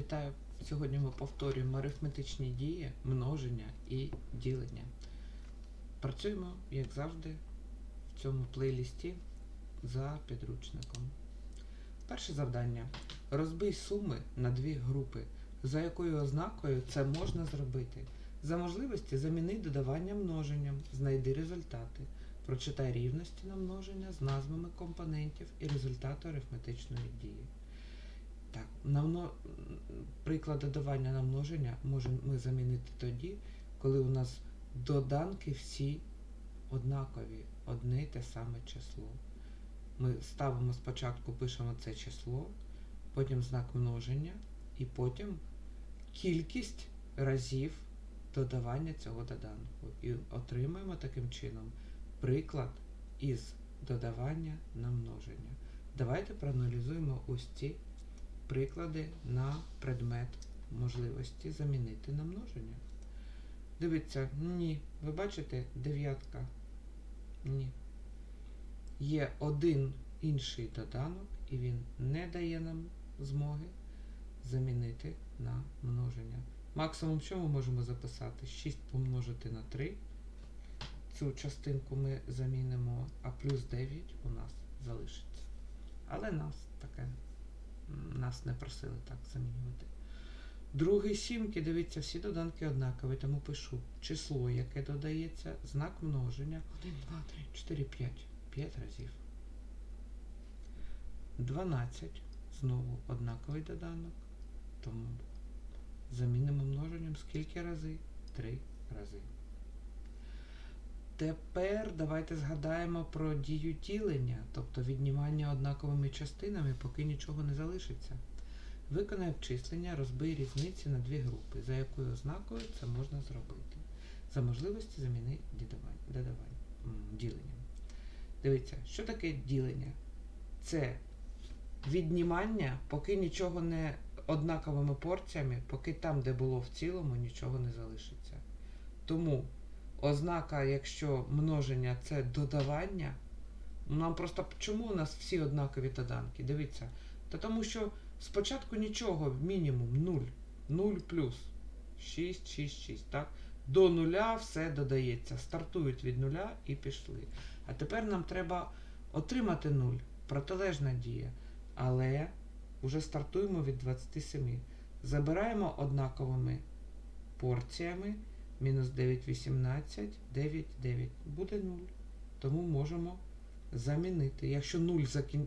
Вітаю! Сьогодні ми повторюємо арифметичні дії, множення і ділення. Працюємо, як завжди, в цьому плейлісті за підручником. Перше завдання. Розбий суми на дві групи. За якою ознакою це можна зробити? За можливості заміни додавання множенням, знайди результати. Прочитай рівності на множення з назвами компонентів і результату арифметичної дії. Так, намно... приклад додавання на множення можемо ми замінити тоді, коли у нас доданки всі однакові, одне й те саме число. Ми ставимо спочатку, пишемо це число, потім знак множення, і потім кількість разів додавання цього доданку. І отримаємо таким чином приклад із додавання на множення. Давайте проаналізуємо ось ці приклади на предмет можливості замінити на множення. Дивіться, ні. Ви бачите дев'ятка? Ні. Є один інший доданок, і він не дає нам змоги замінити на множення. Максимум, що ми можемо записати? 6 помножити на 3. Цю частинку ми замінимо, а плюс 9 у нас залишиться. Але нас таке нас не просили так замінювати. Другий сімки, дивіться, всі доданки однакові, тому пишу число, яке додається, знак множення 1, 2, 3, 4, 5. 5 разів. 12. Знову однаковий доданок. Тому замінимо множенням скільки рази? 3 рази. Тепер давайте згадаємо про дію ділення, тобто віднімання однаковими частинами, поки нічого не залишиться. Виконай обчислення, розбий різниці на дві групи, за якою ознакою це можна зробити. За можливості заміни ділення. Дивіться, що таке ділення? Це віднімання, поки нічого не однаковими порціями, поки там, де було в цілому, нічого не залишиться. Тому ознака, якщо множення це додавання, нам просто чому у нас всі однакові доданки? Дивіться. Та тому що спочатку нічого, мінімум 0. 0 плюс 6, 6, 6. Так? До нуля все додається. Стартують від нуля і пішли. А тепер нам треба отримати 0. Протилежна дія. Але вже стартуємо від 27. Забираємо однаковими порціями. Мінус 9, 18, 9, 9. Буде 0. Тому можемо замінити. Якщо 0 закін...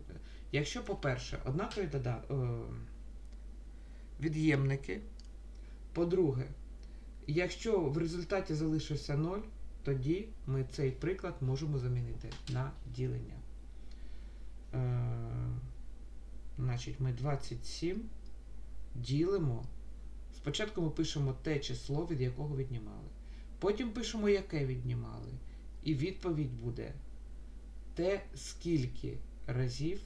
Якщо, по-перше, однакові дода... е... від'ємники. По-друге, якщо в результаті залишився 0, тоді ми цей приклад можемо замінити на ділення. Е... Значить, ми 27 ділимо. Спочатку ми пишемо те число, від якого віднімали. Потім пишемо, яке віднімали. І відповідь буде те, скільки разів,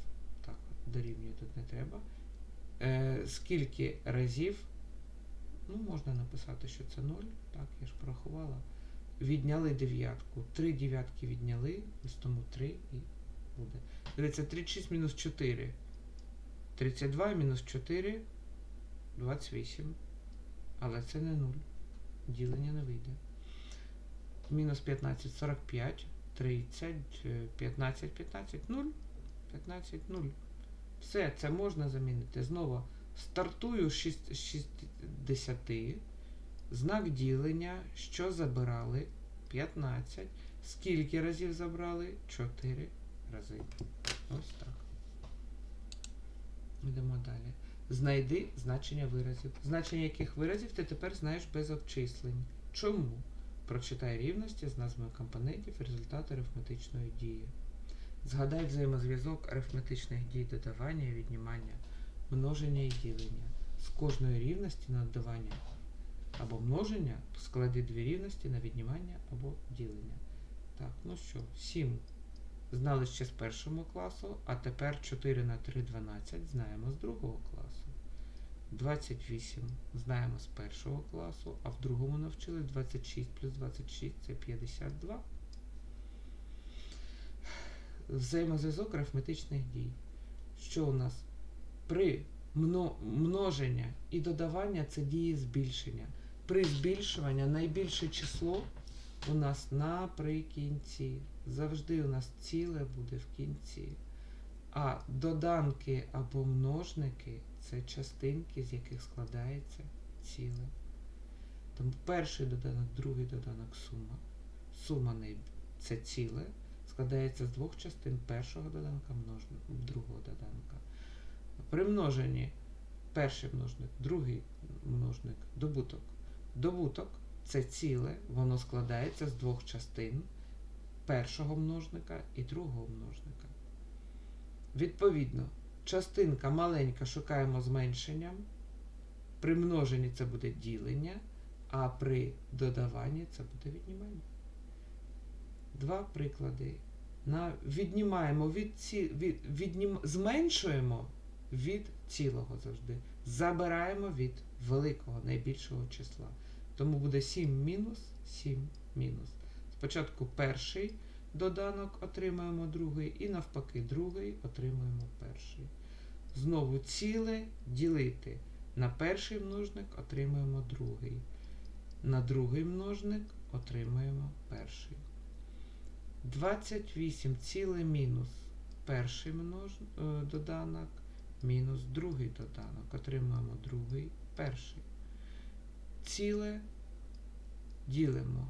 так, дорівнює тут не треба, е, скільки разів, ну, можна написати, що це 0, так, я ж порахувала, відняли дев'ятку. Три дев'ятки відняли, тому 3 і буде. Дивіться, 36 мінус 4. 32 мінус 4, 28. Але це не 0. Ділення не вийде. Мінус 15, 45, 30, 15, 15, 0. 15, 0. Все, це можна замінити. Знову стартую з 60. Знак ділення, що забирали? 15. Скільки разів забрали? 4 рази. Ось так. Йдемо далі. Знайди значення виразів. Значення яких виразів ти тепер знаєш без обчислень. Чому? Прочитай рівності з назвами компонентів і арифметичної дії. Згадай взаємозв'язок арифметичних дій додавання і віднімання, множення і ділення. З кожної рівності на додавання або множення склади дві рівності на віднімання або ділення. Так, ну що, 7 знали ще з першого класу, а тепер 4 на 3 12 знаємо з другого класу. 28 знаємо з першого класу, а в другому навчили 26 плюс 26 це 52. Взаємозв'язок арифметичних дій. Що у нас при Мно- множення і додавання це дії збільшення. При збільшуванні найбільше число у нас наприкінці. Завжди у нас ціле буде в кінці. А доданки або множники це частинки, з яких складається ціле. Тому перший доданок, другий доданок сума. Сума це ціле, складається з двох частин першого доданка, другого доданка. При множенні перший множник, другий множник, добуток. Добуток це ціле, воно складається з двох частин першого множника і другого множника. Відповідно, частинка маленька шукаємо зменшенням. При множенні це буде ділення, а при додаванні це буде віднімання. Два приклади. На, віднімаємо від, ці, від, віднім, зменшуємо від цілого завжди. Забираємо від великого, найбільшого числа. Тому буде 7 мінус 7 мінус. Спочатку перший доданок отримаємо другий, і навпаки, другий отримуємо перший. Знову ціле ділити. На перший множник отримуємо другий. На другий множник отримуємо перший. 28 ціле мінус перший множ... е, доданок, мінус другий доданок. Отримуємо другий, перший. Ціле ділимо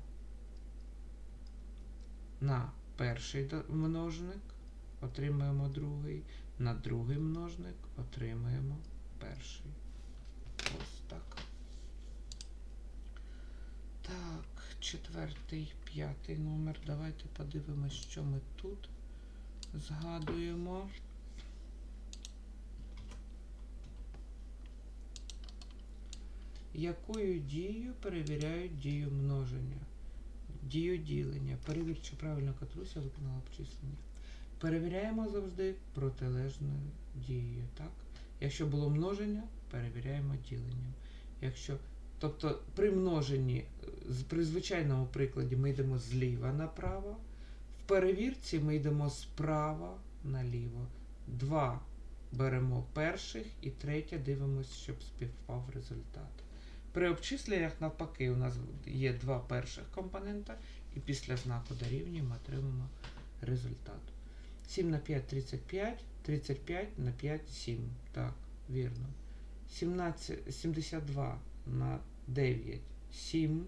на перший множник, отримуємо другий, на другий множник отримуємо перший. Ось так. Так, четвертий, п'ятий номер. Давайте подивимось, що ми тут згадуємо. Якою дією перевіряють дію множення? Дію ділення. Перевір, чи правильно Катруся виконала обчислення. Перевіряємо завжди протилежною дією. Так? Якщо було множення, перевіряємо діленням. Якщо, тобто при множенні, е, при звичайному прикладі ми йдемо зліва направо, в перевірці ми йдемо справа наліво. Два беремо перших і третє дивимося, щоб співпав результат. При обчисленнях навпаки у нас є два перших компонента, і після знаку дорівнює ми отримаємо результат. 7 на 5 35, 35 на 5 7. Так, вірно. 17, 72 на 9 7.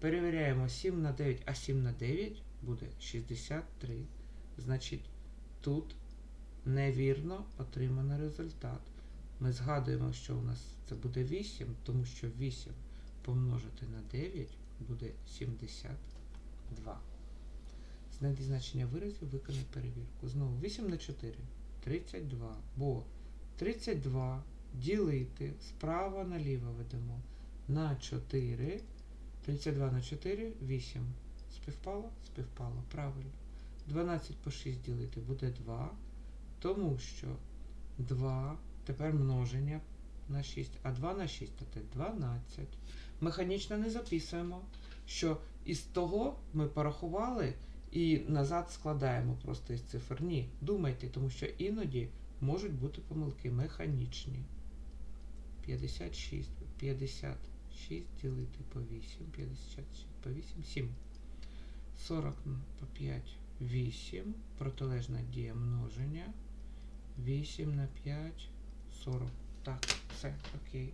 Перевіряємо 7 на 9, а 7 на 9 буде 63. Значить, тут невірно отримано результат. Ми згадуємо, що у нас це буде 8, тому що 8 помножити на 9 буде 72. Знайди значення виразів, виконай перевірку. Знову 8 на 4 32. Бо 32 ділити справа наліво ведемо на 4. 32 на 4 8. Співпало? Співпало. Правильно. 12 по 6 ділити буде 2. Тому що 2 тепер множення на 6, а 2 на 6 це 12. Механічно не записуємо, що із того ми порахували і назад складаємо просто із цифр. Ні, думайте, тому що іноді можуть бути помилки механічні. 56, 56 ділити по 8, 56 по 8, 7. 40 по 5, 8. Протилежна дія множення. 8 на 5, 40. Так, все, окей.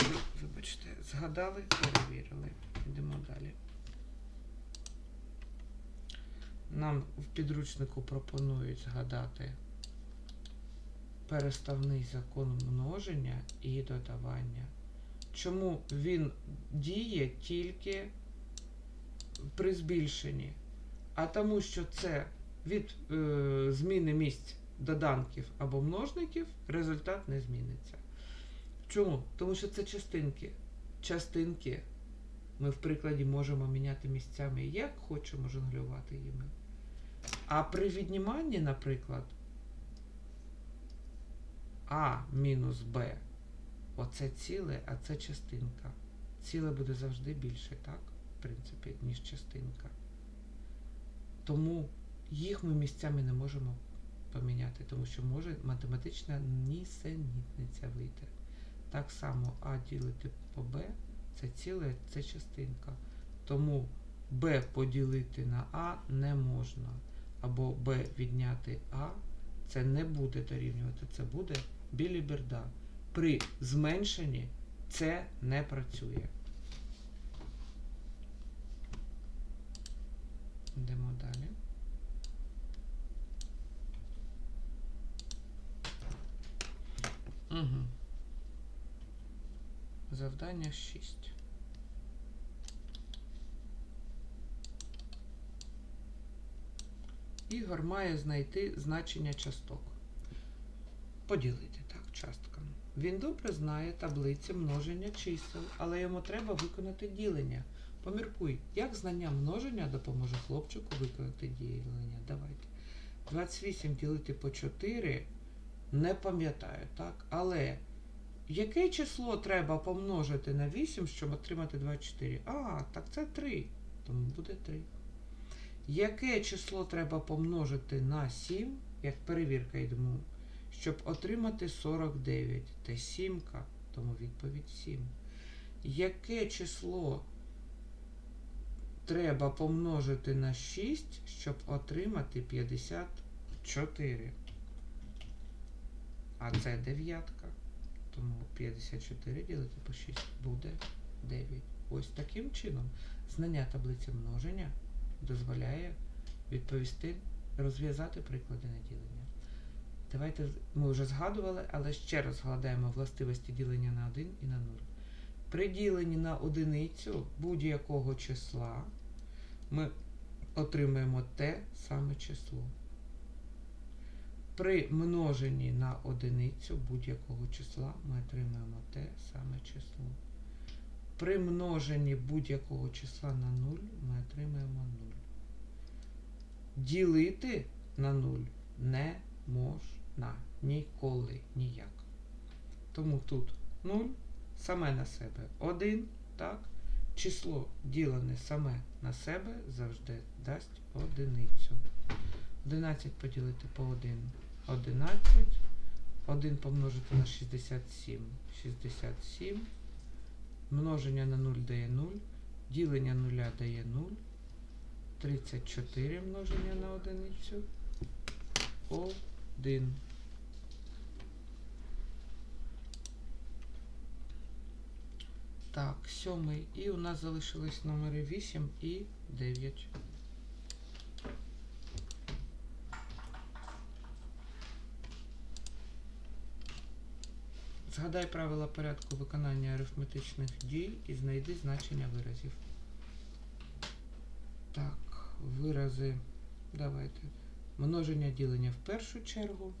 Ви- Вибачте, згадали, перевірили. Йдемо далі. Нам в підручнику пропонують згадати переставний закон множення і додавання. Чому він діє тільки при збільшенні? А тому, що це від е, зміни місць доданків або множників результат не зміниться. Чому? Тому що це частинки. Частинки ми в прикладі можемо міняти місцями як хочемо жонглювати їми. А при відніманні, наприклад, А мінус Б. Оце ціле, а це частинка. Ціле буде завжди більше, так? В принципі, ніж частинка. Тому їх ми місцями не можемо поміняти, тому що може математична нісенітниця вийти. Так само А ділити по Б це ціле, це частинка. Тому Б поділити на А не можна. Або Б відняти А це не буде дорівнювати, це буде біліберда. При зменшенні це не працює. Йдемо далі. Завдання 6. Ігор має знайти значення часток. Поділити так частками. Він добре знає таблиці множення чисел, але йому треба виконати ділення. Поміркуй, як знання множення допоможе хлопчику виконати ділення. Давайте. 28 ділити по 4 не пам'ятаю, так? Але яке число треба помножити на 8, щоб отримати 24? А, так це 3. Тому буде 3. Яке число треба помножити на 7, як перевірка йдемо, щоб отримати 49? Та сімка, тому відповідь 7. Яке число треба помножити на 6, щоб отримати 54? А це дев'ятка. Тому 54 ділити по 6 буде 9. Ось таким чином знання таблиці множення дозволяє відповісти, розв'язати приклади на ділення. Давайте ми вже згадували, але ще раз згадаємо властивості ділення на 1 і на 0. При діленні на одиницю будь-якого числа ми отримаємо те саме число. При множенні на одиницю будь-якого числа ми отримаємо те саме число. При множенні будь-якого числа на 0 ми отримаємо 0. Ділити на 0 не можна ніколи ніяк. Тому тут 0 саме на себе 1, так? Число ділене саме на себе завжди дасть одиницю. 11 поділити по 1 11. 1 помножити на 67. 67. Множення на 0 дає 0. Ділення 0 дає 0. 34 множення на одиницю. 1. Так, сьомий. І у нас залишились номери 8 і 9. Згадай правила порядку виконання арифметичних дій і знайди значення виразів. Так, вирази. Давайте. Множення ділення в першу чергу.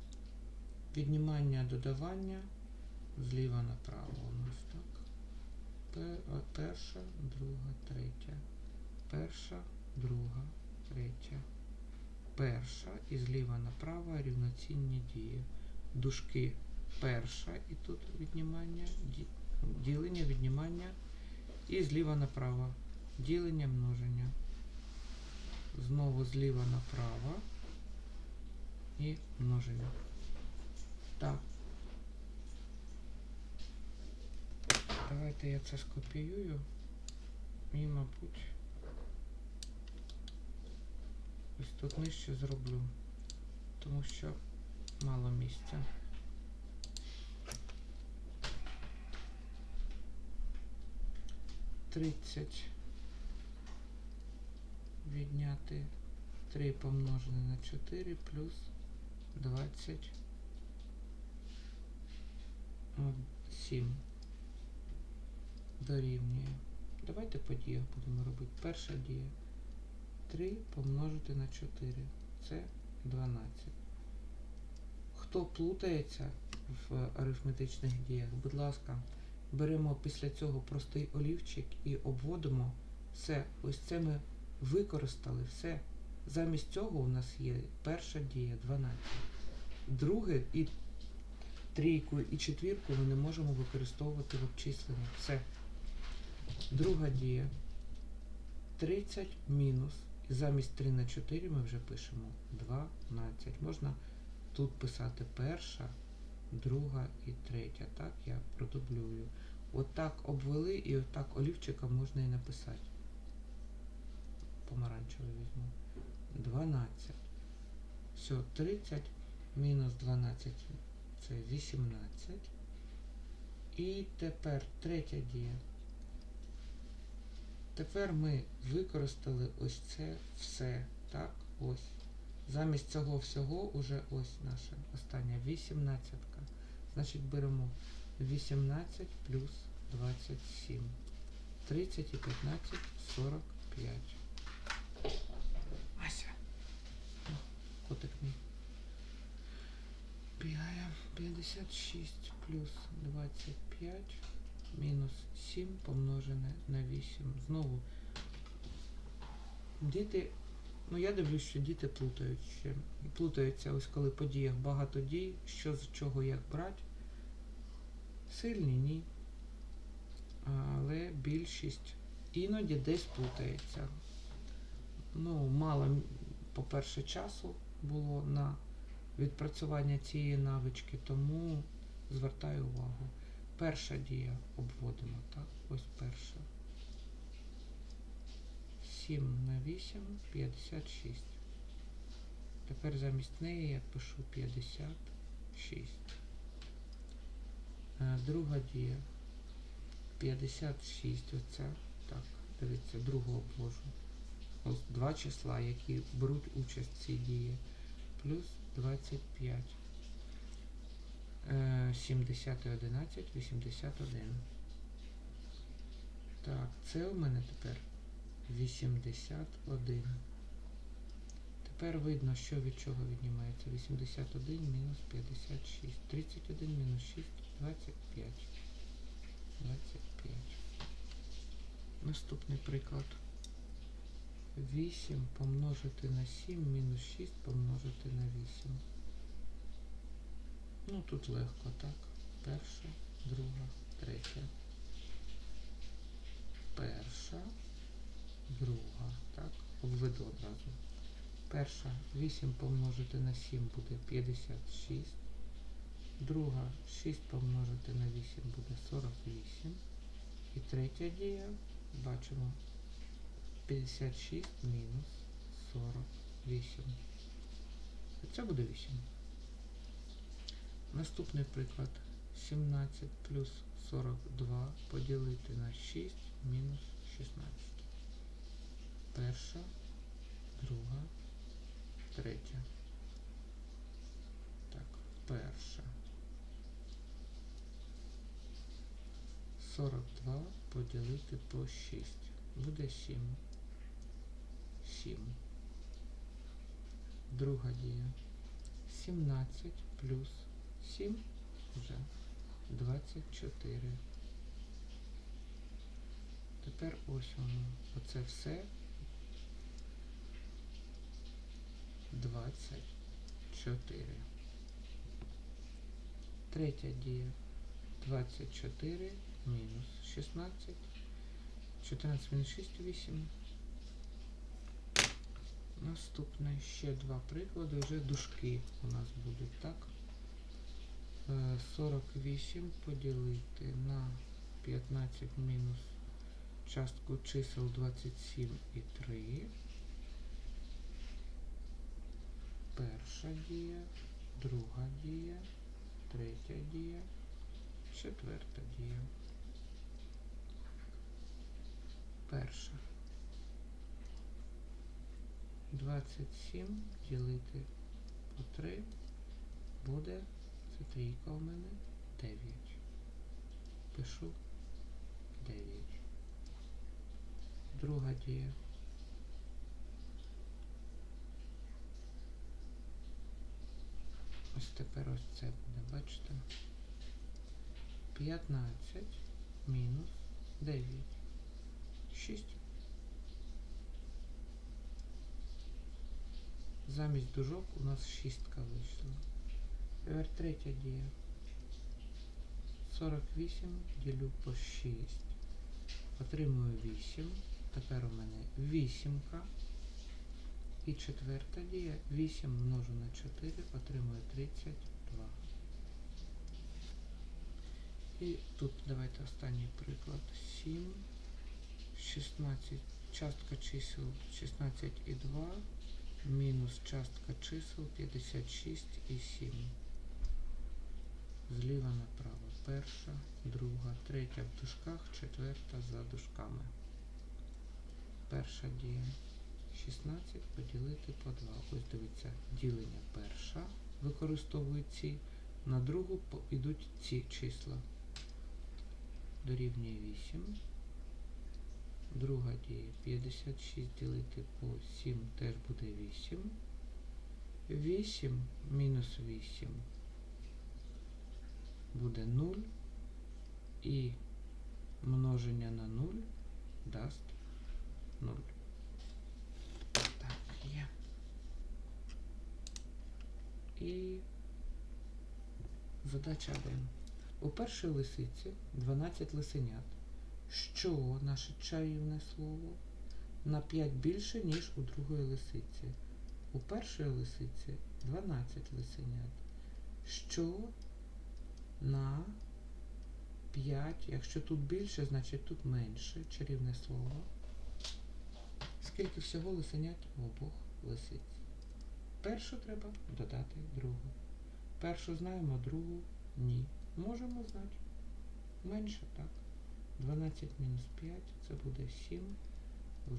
Віднімання додавання зліва направо у нас так. Перша, друга, третя. Перша, друга, третя. Перша і зліва направо рівноцінні дії. Дужки перша і тут віднімання, ділення, віднімання і зліва направо. Ділення, множення. Знову зліва направо і множення. Так. Давайте я це скопіюю і, мабуть, ось тут нижче зроблю, тому що мало місця. Тридцять відняти 3 помножене на 4 плюс 27 дорівнює. Давайте по діях будемо робити. Перша дія. 3 помножити на 4. Це 12. Хто плутається в арифметичних діях, будь ласка, беремо після цього простий олівчик і обводимо все. Ось це ми використали все. Замість цього у нас є перша дія 12. Друге і трійку і четвірку ми не можемо використовувати в обчисленні. Все. Друга дія 30 мінус. І замість 3 на 4 ми вже пишемо 12. Можна тут писати перша, друга і третя. Так, я продублюю. Отак обвели і отак олівчиком можна і написати. Помаранчевий візьму. 12. Все, 30 мінус 12 це 18. І тепер третя дія. Тепер ми використали ось це все. Так, ось. Замість цього всього уже ось наша остання 18. Значить беремо 18 плюс 27. 30 і 15, 45. Ася. Котик мій. Бігає 56 плюс 25 мінус 7 помножене на 8. Знову діти, ну я дивлюсь, що діти плутають ще. Плутаються ось коли по діях багато дій, що з чого як брати. Сильні ні. Але більшість іноді десь плутається. Ну, мало, по-перше, часу було на відпрацювання цієї навички, тому звертаю увагу. Перша дія обводимо, так? Ось перша. 7 на 8, 56. Тепер замість неї я пишу 56. Е, Друга дія. 56 оця. Так, дивіться, другу обложу. Ось два числа, які беруть участь в цій дії. Плюс 25. Е, 70 і 11, 81. Так, це у мене тепер 81. Тепер видно, що від чого віднімається. 81 мінус 56. 31 мінус 6, 25. 25. Наступний приклад. 8 помножити на 7 мінус 6 помножити на 8. Ну тут легко, так? Перша, друга, третя. Перша, друга, так? Обведу одразу. Перша 8 помножити на 7 буде 56. Друга 6 помножити на 8 буде 48. І третя дія, бачимо, 56 мінус 48. Це буде 8. Наступний приклад. 17 плюс 42 поділити на 6 мінус 16. Перша, друга, третя. Так, перша. 42 поділити по 6. Буде 7. 7. Друга дія. 17 плюс 7 вже 24. Тепер ось воно. Оце все 24. Третя дія. 24 мінус 16. 14 мінус 6, 8. Наступне ще два приклади. Вже дужки у нас будуть, так? Е, 48 поділити на 15 мінус частку чисел 27 і 3. Перша дія, друга дія, третя дія, четверта дія. Перша. 27 ділити по 3 буде, це трійка у мене, 9. Пишу 9. Друга дія. Ось тепер ось це буде, бачите? 15 мінус 9. 6. Замість дужок у нас шістка вийшла. Тепер третя дія. 48 ділю по 6. Отримую 8. Тепер у мене вісімка. І четверта дія 8 множу на 4 отримує 32. І тут давайте останній приклад. 7, 16, частка чисел 16 і 2, мінус частка чисел 56 і 7. Зліва направо. Перша, друга, третя в дужках, четверта за дужками. Перша дія. 16 поділити по 2. Ось дивіться, ділення перша. Використовую ці. На другу йдуть ці числа. Дорівнює 8. Друга дія 56 ділити по 7 теж буде 8. 8 мінус 8 буде 0. І множення на 0 дасть 0. Так, є. І задача 1. У першій лисиці 12 лисенят. Що наше чарівне слово? На 5 більше, ніж у другої лисиці. У першої лисиці 12 лисенят. Що на 5, якщо тут більше, значить тут менше. Чарівне слово. Скільки всього лисенят обох лисиць? Першу треба додати другу. Першу знаємо, другу ні. Можемо знати. Менше, так. 12 мінус 5 це буде 7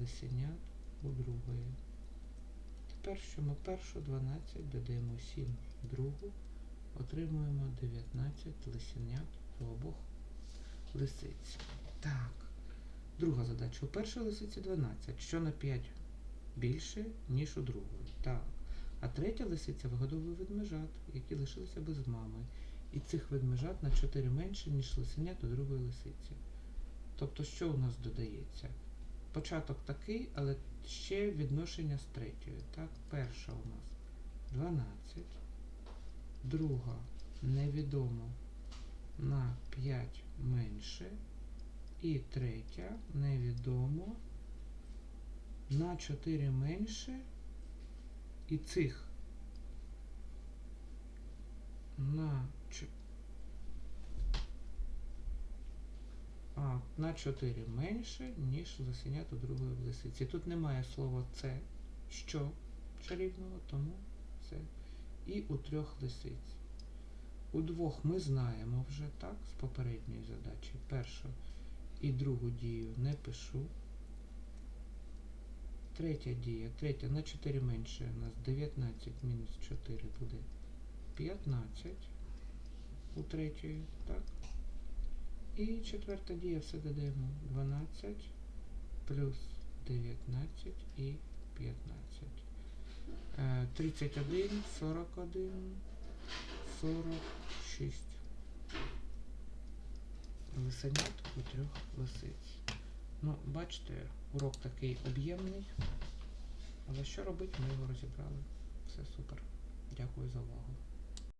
лисенят у другої. Тепер, що ми першу 12 додаємо 7 другу, отримуємо 19 лисенят у обох лисиць. Так. Друга задача. У першій лисиці 12, що на 5 більше, ніж у другої. Так. А третя лисиця вигодовує ведмежат, які лишилися без мами. І цих ведмежат на 4 менше, ніж лисенят у другої лисиці. Тобто, що у нас додається? Початок такий, але ще відношення з третьою. Так, перша у нас 12, друга невідомо на 5 менше. І третя невідомо на 4 менше. І цих на а, на 4 менше, ніж лисенят у другої лисиці. Тут немає слова це, що чарівного, тому це. І у трьох лисиць. У двох ми знаємо вже так, з попередньої задачі. Першу і другу дію не пишу. Третя дія. Третя на 4 менше у нас 19 мінус 4 буде 15 у третьої, так? І четверта дія все додаємо 12 плюс 19 і 15. Е, 31, 41, 46. Лисенят у трьох лисиць. Ну, бачите, урок такий об'ємний. Але що робити, ми його розібрали. Все супер. Дякую за увагу.